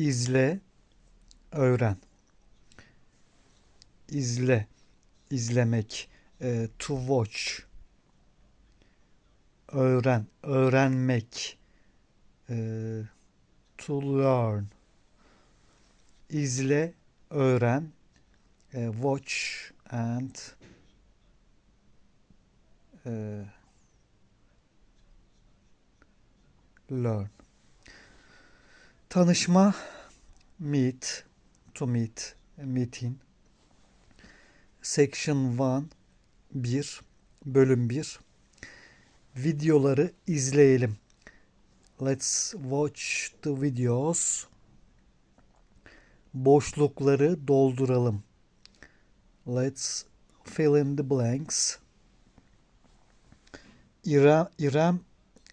izle, öğren. İzle, izlemek, e, to watch. Öğren, öğrenmek, e, to learn. İzle, öğren, e, watch and e, learn. Tanışma, meet, to meet, meeting. Section 1, 1, bölüm 1. Videoları izleyelim. Let's watch the videos. Boşlukları dolduralım. Let's fill in the blanks. İrem, İrem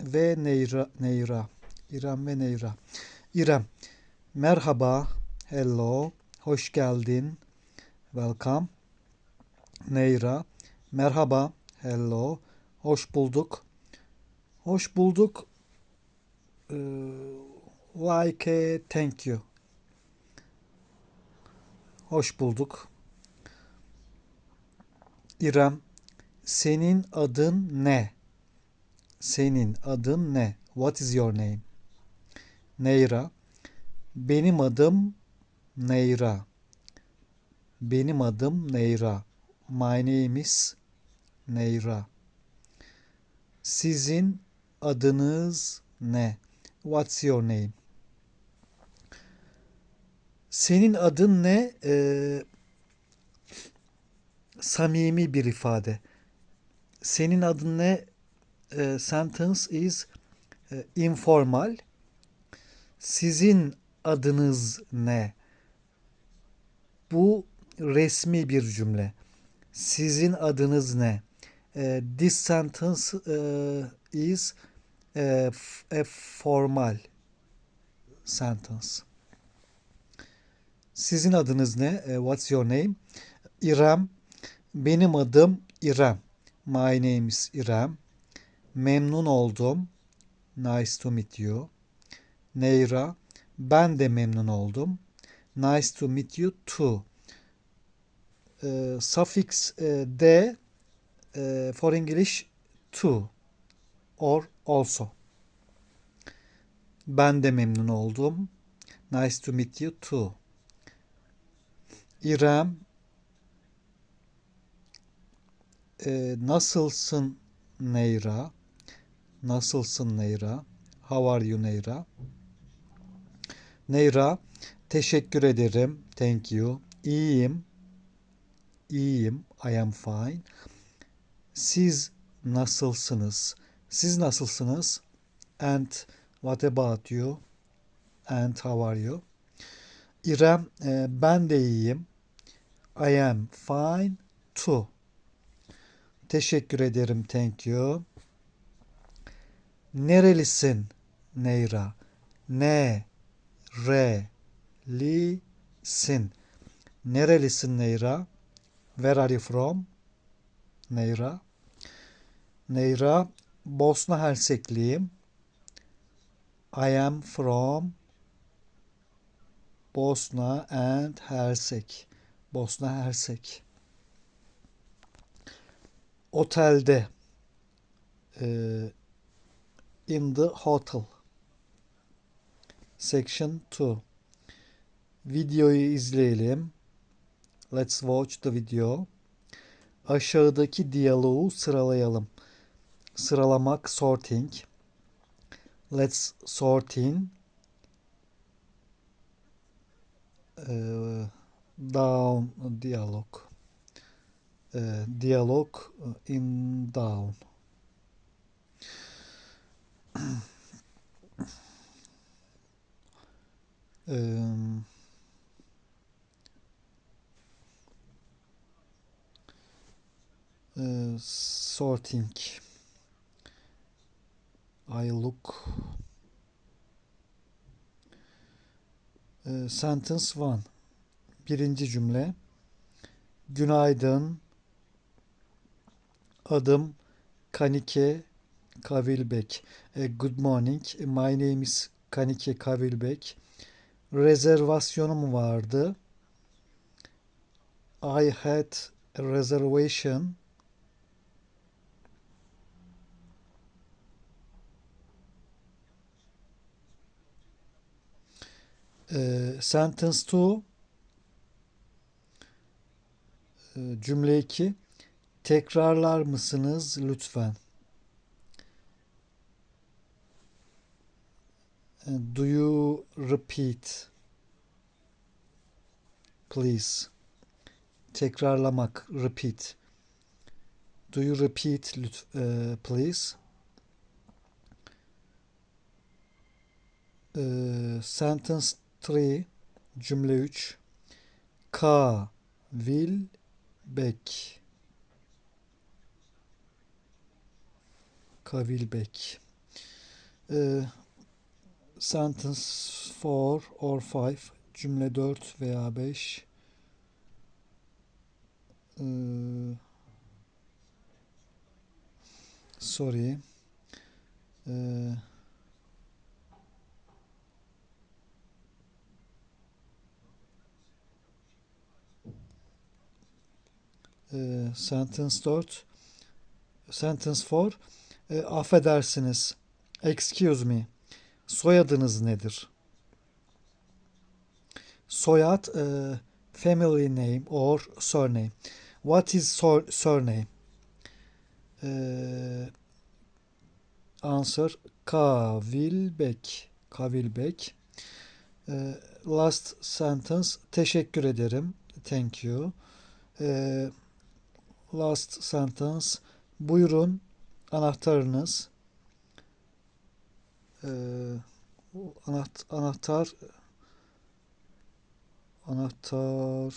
ve Neyra, Neyra. İrem ve Neyra. İrem, merhaba, hello, hoş geldin, welcome. Neyra, merhaba, hello, hoş bulduk. Hoş bulduk, ee, like, a thank you. Hoş bulduk. İrem, senin adın ne? Senin adın ne? What is your name? Neyra, benim adım Neyra. Benim adım Neyra. My name is Neyra. Sizin adınız ne? What's your name? Senin adın ne? Ee, samimi bir ifade. Senin adın ne? Ee, sentence is e, informal. Sizin adınız ne? Bu resmi bir cümle. Sizin adınız ne? This sentence eh, is a formal sentence. Sizin adınız ne? What's your name? İrem. Benim adım İrem. My name is İrem. Memnun oldum. Nice to meet you. Neyra. Ben de memnun oldum. Nice to meet you too. Ee, suffix e, de e, for English to or also. Ben de memnun oldum. Nice to meet you too. İrem e, nasılsın Neyra? Nasılsın Neyra? How are you Neyra? Neyra, teşekkür ederim. Thank you. İyiyim. İyiyim. I am fine. Siz nasılsınız? Siz nasılsınız? And what about you? And how are you? İrem, e, ben de iyiyim. I am fine too. Teşekkür ederim. Thank you. Nerelisin Neyra? Ne? Re? Li? Sin. Nerelisin Neyra? Where are you from? Neyra. Neyra, Bosna Hersekliyim. I am from Bosna and Hersek. Bosna Hersek. Otelde. Eee, in the hotel. Section 2. Videoyu izleyelim. Let's watch the video. Aşağıdaki diyaloğu sıralayalım. Sıralamak sorting. Let's sorting. Ee, down diyalog. Ee, diyalog in down. Sorting. I look. Sentence 1. Birinci cümle. Günaydın. Adım Kanike Kavilbek. Good morning. My name is Kanike Kavilbek. Rezervasyonum vardı. I had a reservation. Ee, sentence 2 Ee, cümle 2 tekrarlar mısınız lütfen? Do you repeat? Please. Tekrarlamak. Repeat. Do you repeat lütf, e, please? Ee, sentence 3 cümle 3 Ka will back Ka will back Ee, sentence 4 or 5 cümle 4 veya 5 Ee, sorry Ee, sentence 4 sentence 4 e, affedersiniz excuse me soyadınız nedir? Soyad e, family name or surname. What is sur- surname? E, answer Kavilbek. Kavilbek. E, last sentence teşekkür ederim thank you. E, last sentence buyurun anahtarınız Ee, anaht- anahtar anahtar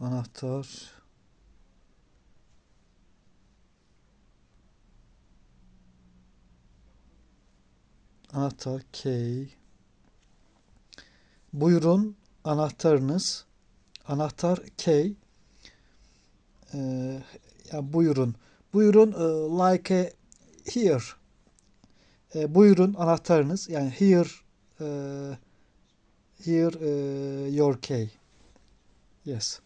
anahtar. Anahtar key buyurun anahtarınız. Anahtar key Ee, ya buyurun buyurun e, like a here. E, buyurun anahtarınız. Yani here e, here e, your key. Yes